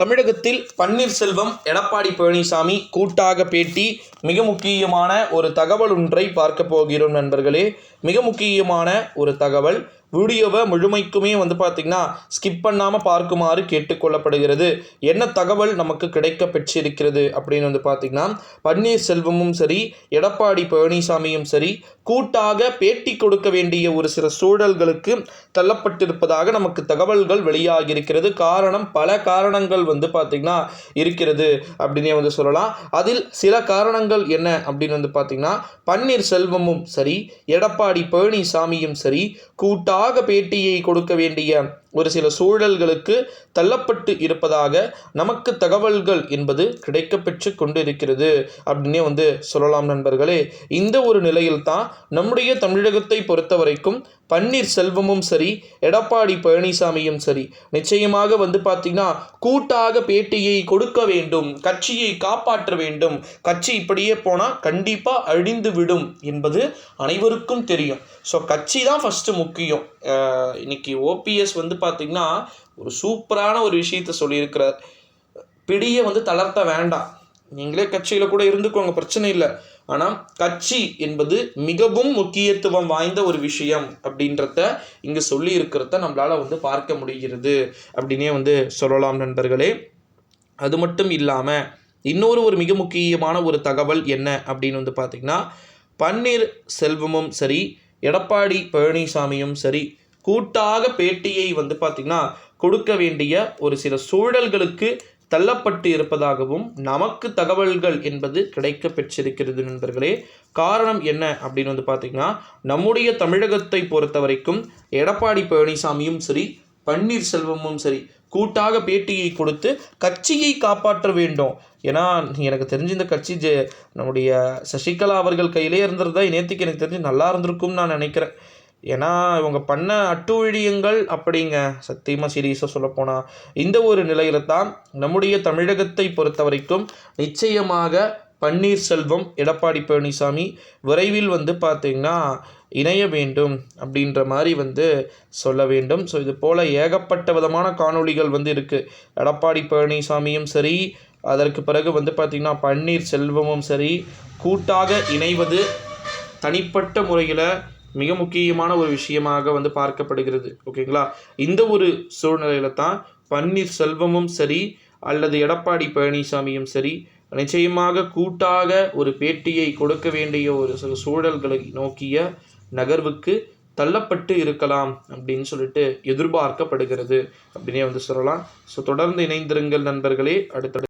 தமிழகத்தில் பன்னீர்செல்வம் எடப்பாடி பழனிசாமி கூட்டாக பேட்டி மிக முக்கியமான ஒரு தகவல் ஒன்றை பார்க்க போகிறோம் நண்பர்களே. மிக முக்கியமான ஒரு தகவல் வீடியோவை முழுமைக்குமே வந்து பார்த்திங்கன்னா ஸ்கிப் பண்ணாமல் பார்க்குமாறு கேட்டுக்கொள்ளப்படுகிறது. என்ன தகவல் நமக்கு கிடைக்க பெற்றிருக்கிறது அப்படின்னு வந்து பார்த்திங்கன்னா பன்னீர்செல்வமும் சரி எடப்பாடி பழனிசாமியும் சரி கூட்டாக பேட்டி கொடுக்க வேண்டிய ஒரு சில சூழல்களுக்கு தள்ளப்பட்டிருப்பதாக நமக்கு தகவல்கள் வெளியாகியிருக்கிறது. காரணம் பல காரணங்கள் வந்து பார்த்திங்கன்னா இருக்கிறது அப்படின்னே வந்து சொல்லலாம். அதில் சில காரணங்கள் என்ன அப்படின்னு வந்து பார்த்திங்கன்னா பன்னீர்செல்வமும் சரி எடப்பாடி பழனிசாமியும் சரி கூட்டாக பேட்டியை கொடுக்க வேண்டிய ஒரு சில சூழல்களுக்கு தள்ளப்பட்டு இருப்பதாக நமக்கு தகவல்கள் என்பது கிடைக்கப்பெற்று கொண்டிருக்கிறது அப்படின்னே வந்து சொல்லலாம் நண்பர்களே. இந்த ஒரு நிலையில்தான் நம்முடைய தமிழகத்தை பொறுத்த வரைக்கும் பன்னீர்செல்வமும் சரி எடப்பாடி பழனிசாமியும் சரி நிச்சயமாக வந்து பார்த்திங்கன்னா கூட்டாக பேட்டியை கொடுக்க வேண்டும் கட்சியை காப்பாற்ற வேண்டும். கட்சி இப்படியே போனால் கண்டிப்பாக அழிந்து விடும் என்பது அனைவருக்கும் தெரியும். ஸோ கட்சி தான் ஃபஸ்ட்டு முக்கியம். இன்னைக்கு ஓபிஎஸ் வந்து பார்த்திங்கன்னா ஒரு சூப்பரான ஒரு விஷயத்த சொல்லியிருக்கிறார். பிடியை வந்து தளர்த்த வேண்டாம். நீங்களே கட்சியில் கூட இருந்துக்கோங்க பிரச்சனை இல்லை. ஆனால் கட்சி என்பது மிகவும் முக்கியத்துவம் வாய்ந்த ஒரு விஷயம் அப்படின்றத இங்கே சொல்லி இருக்கிறத நம்மளால் வந்து பார்க்க முடிகிறது அப்படின்னே வந்து சொல்லலாம் நண்பர்களே. அது மட்டும் இல்லாமல் இன்னொரு ஒரு மிக முக்கியமான ஒரு தகவல் என்ன அப்படின்னு வந்து பார்த்திங்கன்னா பன்னீர் செல்வமும் சரி எடப்பாடி பழனிசாமியும் சரி கூட்டாக பேட்டியை வந்து பார்த்திங்கன்னா கொடுக்க வேண்டிய ஒரு சில சூழல்களுக்கு தள்ளப்பட்டு இருப்பதாகவும் நமக்கு தகவல்கள் என்பது கிடைக்க பெற்றிருக்கிறது நண்பர்களே. காரணம் என்ன அப்படின்னு வந்து பார்த்திங்கன்னா நம்முடைய தமிழகத்தை பொறுத்த வரைக்கும் எடப்பாடி பழனிசாமியும் சரி பன்னீர்செல்வமும் சரி கூட்டாக பேட்டியை கொடுத்து கட்சியை காப்பாற்ற வேண்டும். ஏன்னா எனக்கு தெரிஞ்சு இந்த கட்சி ஜெ நம்முடைய சசிகலா அவர்கள் கையிலே இருந்திருந்தா நேற்றுக்கு எனக்கு தெரிஞ்சு நல்லா இருந்திருக்கும்னு நான் நினைக்கிறேன். ஏன்னா இவங்க பண்ண அட்டூழியங்கள் அப்படிங்க சத்தியமாக சீரியஸாக சொல்லப்போனால் இந்த ஒரு நிலையில தான் நம்முடைய தமிழகத்தை பொறுத்த வரைக்கும் நிச்சயமாக பன்னீர்செல்வம் எடப்பாடி பழனிசாமி விரைவில் வந்து பார்த்திங்கன்னா இணைய வேண்டும் அப்படின்ற மாதிரி வந்து சொல்ல வேண்டும். ஸோ இது போல் ஏகப்பட்ட விதமான காணொளிகள் வந்து இருக்குது எடப்பாடி பழனிசாமியும் சரி அதற்கு பிறகு வந்து பார்த்திங்கன்னா பன்னீர்செல்வமும் சரி கூட்டாக இணைவது தனிப்பட்ட முறையில் மிக முக்கியமான ஒரு விஷயமாக வந்து பார்க்கப்படுகிறது. ஓகேங்களா? இந்த ஒரு சூழ்நிலையில தான் பன்னீர்செல்வமும் சரி அல்லது எடப்பாடி பழனிசாமியும் சரி நிச்சயமாக கூட்டாக ஒரு பேட்டியை கொடுக்க வேண்டிய ஒரு சில சூழல்களை நோக்கிய நகர்வுக்கு தள்ளப்பட்டு இருக்கலாம் அப்படின்னு சொல்லிட்டு எதிர்பார்க்கப்படுகிறது. அப்படின்னே வந்து சொல்லலாம். ஸோ தொடர்ந்து இணைந்திருங்கள் நண்பர்களே. அடுத்தடுத்து